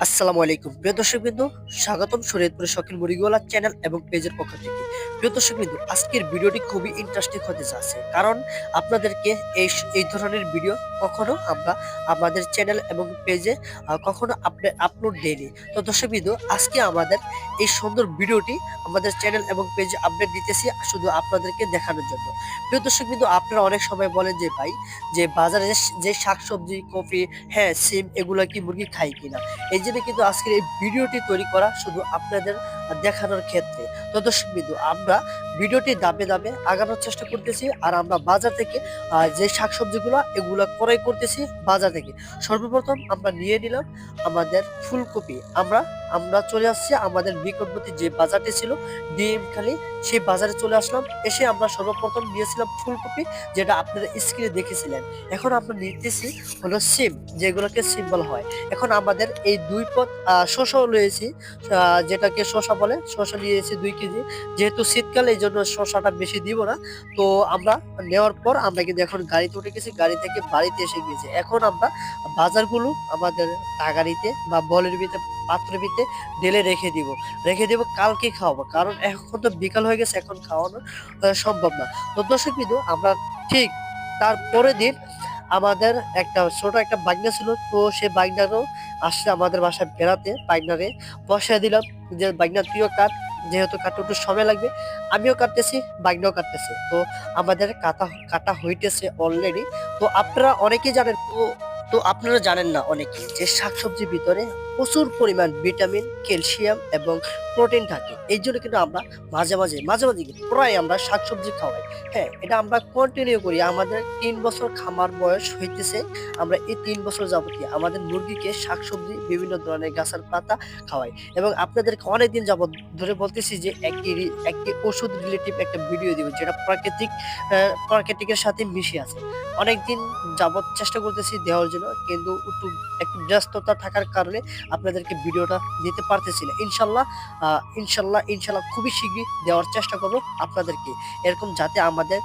আসসালামু আলাইকুম। প্রিয় দর্শকবৃন্দ, স্বাগতম শরীয়তপুরের শখিন মুরগিওয়ালা চ্যানেল এবং পেজের পক্ষ থেকে। প্রিয় দর্শকবৃন্দ, আজকের ভিডিওটি খুবই ইন্টারেস্টিং হতে যাচ্ছে কারণ আপনাদেরকে এই এই ধরনের ভিডিও কখনো আমরা আমাদের চ্যানেল এবং পেজে কখনো আপলোড দেইনি। তো দর্শকবৃন্দ, আজকে আমাদের এই সুন্দর ভিডিওটি আমাদের চ্যানেল এবং পেজে আপডেট দিতেছি শুধু আপনাদেরকে দেখানোর জন্য। প্রিয় দর্শকবৃন্দ, আপনারা অনেক সময় বলেন যে, ভাই, যে বাজারে যে- শাকসবজি, কফি হ্যাঁ সিম, এগুলো কি মুরগি খাই কিনা? এই জন্য কিন্তু আজকের এই ভিডিওটি তৈরি করা শুধু আপনাদের দেখানোর ক্ষেত্রে। তো দর্শক বিন্দু, আমরা ভিডিওটি দামে দামে আগানোর চেষ্টা করতেছি আর আমরা বাজার থেকে যে শাকসবজিগুলো, এগুলো ক্রয় করতেছি বাজার থেকে। সর্বপ্রথম আমরা নিয়ে নিলাম আমাদের ফুলকপি। আমরা আমরা চলে আসছি আমাদের নিকটবর্তী যে বাজারটি ছিল, ডিএম খালি, সেই বাজারে চলে আসলাম। এসে আমরা সর্বপ্রথম নিয়েছিলাম ফুলকপি, যেটা আপনারা স্ক্রিনে দেখেছিলেন। এখন আমরা নিতেছি হলো সিম, যেগুলোকে সিম বলা হয়। এখন আমাদের এই দুই পথ শসাও রয়েছি যেটাকে শসা বলে শসা নিয়েছি দুই কেজি। যেহেতু শীতকাল এই জন্য শশাটা বেশি দিব না, তো আমরা নেওয়ার পর আমরা কিন্তু এখন গাড়িতে উঠে গেছি, গাড়ি থেকে বাড়িতে এসে গেছি। এখন আমরা বাজারগুলো আমাদের টাগারিতে বা বলের ভিতরে, পাত্রের ভিতরে ঢেলে রেখে দিব। রেখে দিব কালকে খাওয়াবো, কারণ এখন তো বিকাল হয়ে গেছে, এখন খাওয়ানো সম্ভব না। তো দর্শক আমরা ঠিক তার পরের দিন আমাদের একটা ছোট একটা বাগনা ছিল, তো সে বাগনারও আসছে আমাদের বাসায় বেড়াতে, বাগনারে। বসায় দিলাম যে বাগনা, তুইও কাট, যেহেতু কাটতে একটু সময় লাগবে, আমিও কাটতেছি, বাগনাও কাটতেছে। তো আমাদের কাটা কাটা হইতেছে অলরেডি তো আপনারা অনেকেই জানেন, তো তো আপনারা জানেন না অনেকে যে শাকসবজির ভিতরে প্রচুর পরিমাণ ভিটামিন ক্যালসিয়াম এবং প্রোটিন থাকে। এই জন্য কিন্তু আমরা মাঝে মাঝে মাঝে মাঝে কি, প্রায় আমরা শাকসবজি খাওয়াই হ্যাঁ। এটা আমরা কন্টিনিউ করি। আমাদের তিন বছর খামার বয়স হইতেছে। আমরা এই তিন বছর যাবতীয় আমাদের মুরগিকে শাকসবজি বিভিন্ন ধরনের গাছের পাতা খাওয়াই। এবং আপনাদেরকে অনেকদিন যাবত ধরে বলতেছি যে একটি একটি ওষুধ রিলেটিভ একটা ভিডিও দিব যেটা প্রাকৃতিক প্রাকৃতিকের সাথে মিশে আছে। অনেকদিন যাবত চেষ্টা করতেছি দেওয়ার জন্য কিন্তু একটু একটু ব্যস্ততা থাকার কারণে আপনাদেরকে ভিডিওটা দিতে পারতেছি না। ইনশাল্লাহ ইনশাল্লাহ ইনশাল্লাহ খুবই শীঘ্রই দেওয়ার চেষ্টা করব আপনাদেরকে। এরকম যাতে আমাদের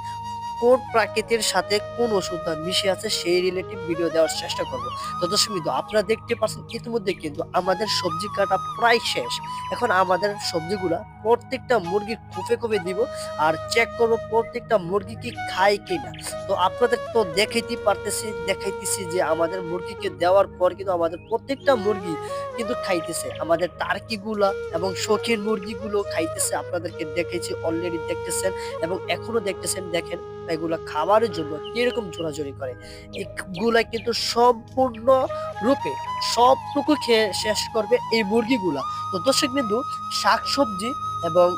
কোন প্রাকৃতির সাথে কোন ওষুধটা মিশে আছে সেই রিলেটিভ ভিডিও দেওয়ার চেষ্টা করব। তো দর্শক বিন্দু, আপনারা দেখতে পাচ্ছেন ইতিমধ্যে কিন্তু আমাদের সবজি কাটা প্রায় শেষ। এখন আমাদের সবজিগুলা প্রত্যেকটা মুরগি খুফে খুফে দিব আর চেক করব প্রত্যেকটা মুরগি কি খায় কিনা। তো আপনাদের তো দেখাইতেই পারতেছি, দেখাইতেছি যে আমাদের মুরগিকে দেওয়ার পর কিন্তু আমাদের প্রত্যেকটা মুরগি কিন্তু খাইতেছে। আমাদের টার্কিগুলা এবং শৌখিন মুরগিগুলো খাইতেছে, আপনাদেরকে দেখেছি অলরেডি দেখতেছেন এবং এখনও দেখতেছেন, দেখেন এগুলা খাবারের জন্য কীরকম জোরাজোরি করে? এগুলা কিন্তু সম্পূর্ণ রূপে সবটুকু খেয়ে শেষ করবে এই মুরগিগুলা। তো দর্শক বিন্দু, শাকসবজি এবং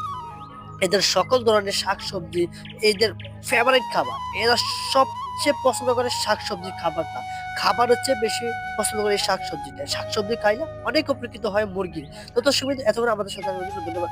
এদের সকল ধরনের শাকসবজি, এদের ফেভারিট খাবার, এরা সবচেয়ে পছন্দ করে শাকসবজি খাবারটা। খাবার হচ্ছে বেশি পছন্দ করে শাকসবজিটা। শাকসবজি খাইলে অনেক উপকৃত হয় মুরগির তো দর্শক বিন্দু, এতক্ষণ আমাদের সাথে ধন্যবাদ।